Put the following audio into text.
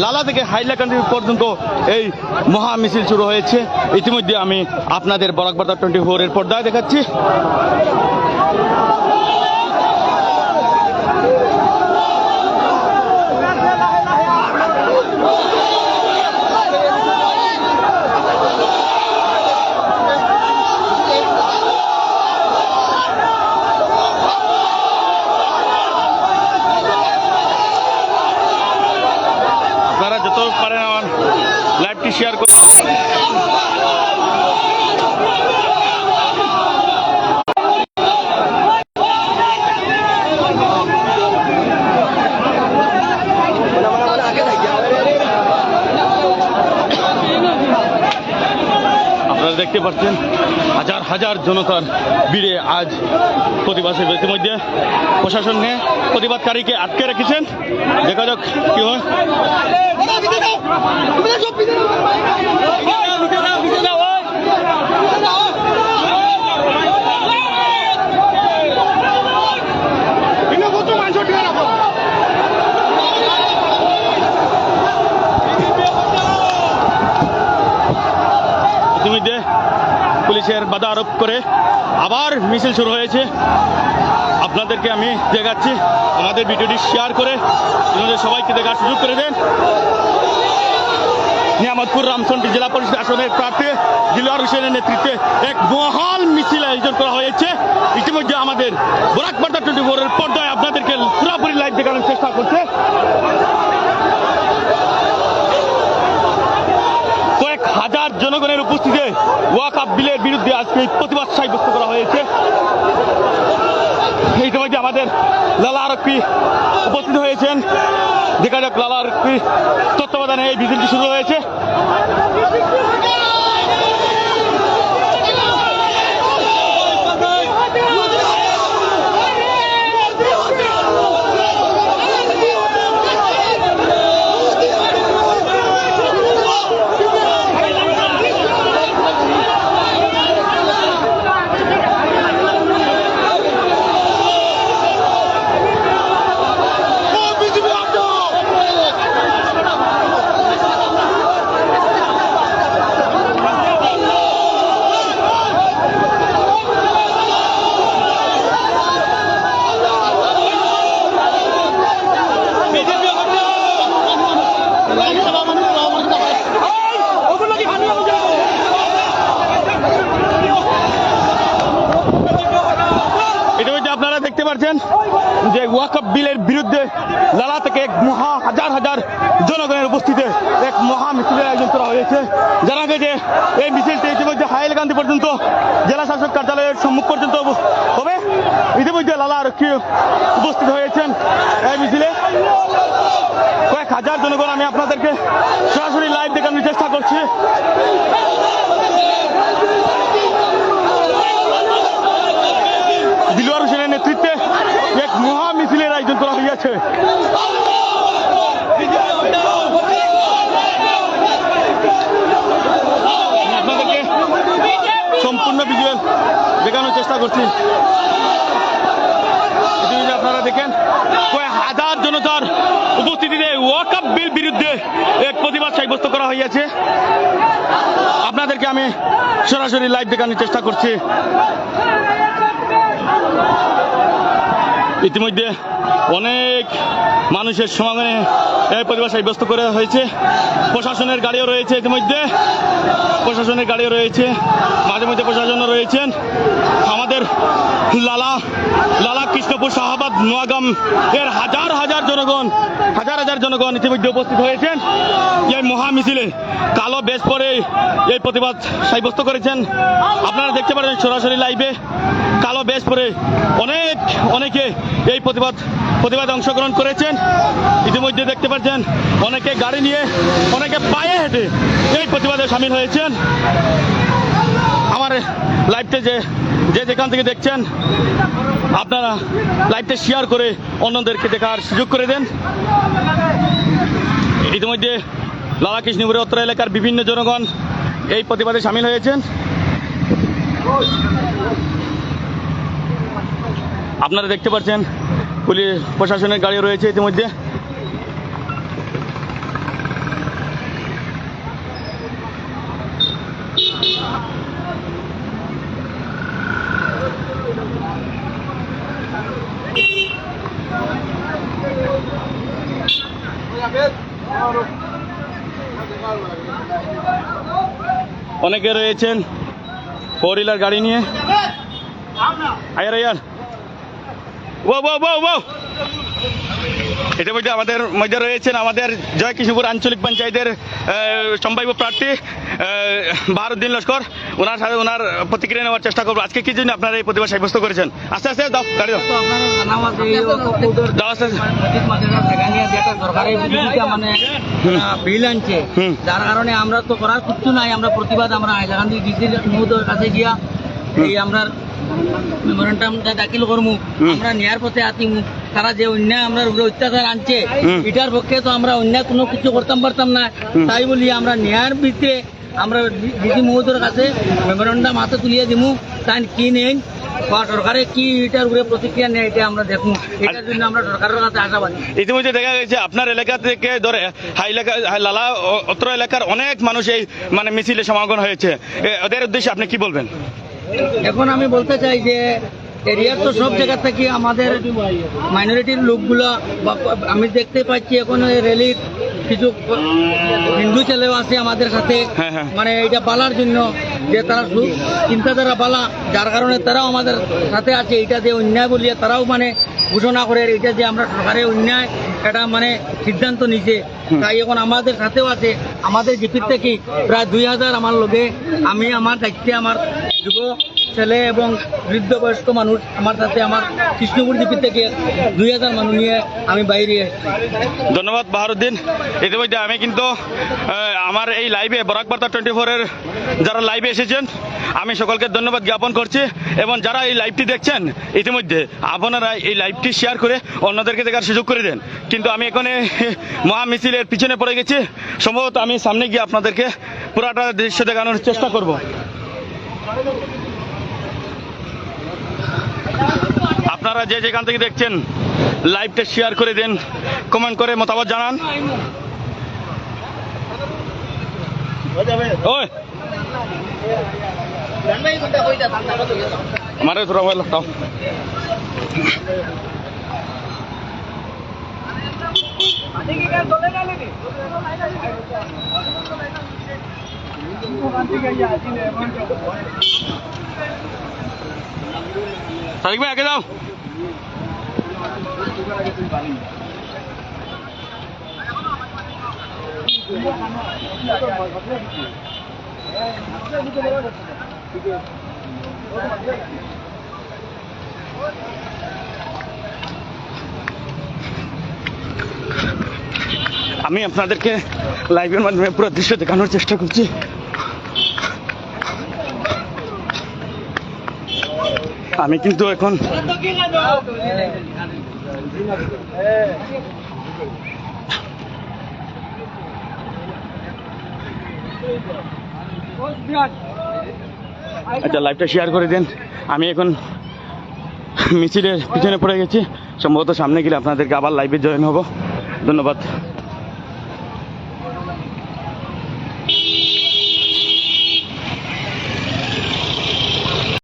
লালা থেকে হাইলাকান্দি পর্যন্ত এই মহা মিছিল শুরু হয়েছে। ইতিমধ্যে আমি আপনাদের বরাকবার্তা টোয়েন্টি ফোর এর পর্দায় দেখাচ্ছি আপনারা যত পারেন আমার লাইভটি শেয়ার করুন আপনারা দেখতে পাচ্ছেন হাজার হাজার জনতার ভিড়ে আজ প্রতিবাসের ইতিমধ্যে প্রশাসন নিয়ে প্রতিবাদকারীকে আটকে রেখেছেন। দেখা যাক কি হয়। পুলিশের বাধা আরোপ করে আবার মিছিল শুরু হয়েছে। আপনাদেরকে আমি দেখাচ্ছি, আমাদের ভিডিওটি শেয়ার করে আপনাদের সবাইকে দেখার সুযোগ করে দেন। নিয়ামতপুর রামচন্ডী জেলা পরিষদ আসনের প্রার্থী দিলওয়ার হোসেনের নেতৃত্বে এক মহান মিছিল আয়োজন করা হয়েছে। ইতিমধ্যে আমাদের বরাক বার্তা টোয়েন্টি ফোরের পর্দায় আপনাদেরকে পুরোপুরি লাইভ দেখানোর চেষ্টা করছে। কয়েক হাজার জনগণের উপস্থিতিতে ওয়াকাপ বিলের বিরুদ্ধে আজকে এই প্রতিবাদ সাব্যস্ত করা হয়েছে। ইতিমধ্যে আমাদের লালা আরক্ষী উপস্থিত হয়েছেন। যেখানে লালা আরক্ষী তত্ত্বাবধানে এই মিছিলটি শুরু হয়েছে ইতিমধ্যে আপনারা দেখতে পাচ্ছেন যে ওয়াকফ বিলের বিরুদ্ধে লালা থেকে এক মহা হাজার হাজার জনগণের উপস্থিতিতে এক মহা মিছিলের আয়োজন করা হয়েছে। জানা গেছে এই মিছিলটি ইতিমধ্যে হাইলকান্দি পর্যন্ত জেলা শাসক কার্যালয়ের সম্মুখ পর্যন্ত হবে। ইতিমধ্যে লালা আরক্ষী উপস্থিত হয়েছেন এই মিছিলে। কয়েক হাজার জনগণ আমি আপনাদেরকে সরাসরি লাইভ দেখানোর চেষ্টা করছি দিলওয়ার হোসেনের নেতৃত্বে এক মহা মিছিলের আয়োজন করা হইয়াছে। আপনাদেরকে সম্পূর্ণ ভিজুয়াল দেখানোর চেষ্টা করছি। আপনারা দেখেন কয়েক হাজার জনতার উপস্থিতিতে ওয়াকআপ বিল বিরুদ্ধে এক প্রতিবাদ সাব্যস্ত করা হইয়াছে। আপনাদেরকে আমি সরাসরি লাইভ দেখানোর চেষ্টা করছি। ইতিমধ্যে অনেক মানুষের সমাগমে এই পরিবার সাব্যস্ত করা হয়েছে। প্রশাসনের গাড়িও রয়েছে ইতিমধ্যে। প্রশাসনের গাড়িও রয়েছে। মাঝে মধ্যে রয়েছেন আমাদের লালা লালা কৃষ্ণপুর শাহাবাদ নোয়াগাম এর হাজার হাজার জনগণ, হাজার হাজার জনগণ ইতিমধ্যে উপস্থিত হয়েছেন। এই মহা মিছিলে কালো বেশ পরে এই প্রতিবাদ সাব্যস্ত করেছেন। আপনারা দেখতে পারেন সরাসরি লাইভে কালো বেশ পরে অনেক, অনেকে এই প্রতিবাদ, প্রতিবাদে অংশগ্রহণ করেছেন। ইতিমধ্যে দেখতে পাচ্ছেন অনেকে গাড়ি নিয়ে, অনেকে পায়ে হেঁটে এই প্রতিবাদে সামিল হয়েছেন। আমার লাইভতে যে যে যেখান থেকে দেখছেন, আপনারা লাইভটা শেয়ার করে অন্যদেরকে দেখার সুযোগ করে দেন। ইতিমধ্যে লালা কৃষ্ণপুরে উত্তর এলাকার বিভিন্ন জনগণ এই প্রতিবাদে সামিল হয়েছেন। আপনারা দেখতে পাচ্ছেন, পুলিশ প্রশাসনের গাড়ি রয়েছে ইতিমধ্যে। অনেকে রয়েছেন ফোর হুইলার গাড়ি নিয়ে। আয়ার আয়ার। ও ও ও ও এটার মধ্যে আমাদের মধ্যে রয়েছেন আমাদের জয় কৃষ্ণপুর আঞ্চলিক পঞ্চায়েতের সম্ভাব্য প্রার্থী আহ, বাহারুদ্দিন লস্কর। ওনার সাথে ওনার প্রতিক্রিয়া নেওয়ার চেষ্টা করব। আজকে কি জন্য আপনারা এই প্রতিভা সাব্যস্ত করেছেন? আস্তে আস্তে দাও গাড়ি দাও। আস্তে বিল আনছে যার কারণে আমরা তো করার কিচ্ছু নাই আমরা প্রতিবাদ আমরা হাইলাকান্দি ডিসির মহোদয়ের কাছে গিয়া এই আমরা মেমোরেন্ডামটা দাখিল করমু আমরা নেয়ার পথে আতিমু তারা যে অন্যায় আমরা উপরে অত্যাচার আনছে এটার পক্ষে তো আমরা অন্যায় কোনো কিছু করতাম পারতাম না। তাই বলি আমরা নেয়ার ভিতরে আমরা ডিসি মহোদয়ের কাছে মেমোরেন্ডাম হাতে তুলিয়ে দিমু। তাই কি নেই? বা সরকারে কি এটার উপরে প্রতিক্রিয়া নেয় এটা আমরা দেখব। এটার জন্য আমরা সরকারের কাছে আশাবাদী। ইতিমধ্যে দেখা গেছে আপনার এলাকা থেকে ধরে এলাকা লালা অত্র এলাকার অনেক মানুষ এই মানে মিছিলে সমাগম হয়েছে। ওদের উদ্দেশ্যে আপনি কি বলবেন? এখন আমি বলতে চাই যে এরিয়ার তো সব জায়গা থেকে আমাদের মাইনরিটির লোকগুলো বা আমি দেখতে পাচ্ছি এখন এই র্যালির কিছু হিন্দু ছেলেও আছে আমাদের সাথে। হ্যাঁ, হ্যাঁ। মানে এটা বালার জন্য যে তারা চিন্তাধারা বালা যার কারণে তারাও আমাদের সাথে আছে। এটা যে অন্যায় বলিয়ে তারাও মানে ঘোষণা করে এটা যে আমরা সরকারের অন্যায় এটা মানে সিদ্ধান্ত নিছে। তাই এখন আমাদের সাথেও আছে। আমাদের জিপির থেকে প্রায় দুই হাজার আমার লোকে আমি আমার দায়িত্বে আমার যুব ছেলে এবং বৃদ্ধ বয়স্ক মানুষ আমার সাথে আমার কৃষ্ণপুর জিপির থেকে দুই হাজার মানুষ নিয়ে আমি বাইরে ধন্যবাদ, বাহারুদ্দিন। ইতিমধ্যে আমি কিন্তু আমার এই লাইভে বরাক বার্তা টোয়েন্টি ফোরের যারা লাইভে এসেছেন, আমি সকলকে ধন্যবাদ জ্ঞাপন করছি এবং যারা এই লাইভটি দেখছেন, ইতিমধ্যে আপনারা এই লাইভটি শেয়ার করে অন্যদেরকে দেখার সুযোগ করে দেন। কিন্তু আমি এখানে মহা মিছিলের পিছনে পড়ে গেছি। সম্ভবত আমি সামনে গিয়ে আপনাদেরকে পুরাটা দৃশ্য দেখানোর চেষ্টা করব। আপনারা যে যেখান থেকে দেখছেন লাইভটা শেয়ার করে দেন কমেন্ট করে মতামত জানান। ওই। ভাই, আগে যাও। আমি আপনাদেরকে লাইভের মাধ্যমে পুরো দৃশ্য দেখানোর চেষ্টা করছি। আমি কিন্তু এখন আচ্ছা লাইভটা শেয়ার করে দেন। আমি এখন মিছিলের পিছনে পড়ে গেছি। সম্ভবত সামনে গেলে আপনাদেরকে আবার লাইভে জয়েন হব। ধন্যবাদ।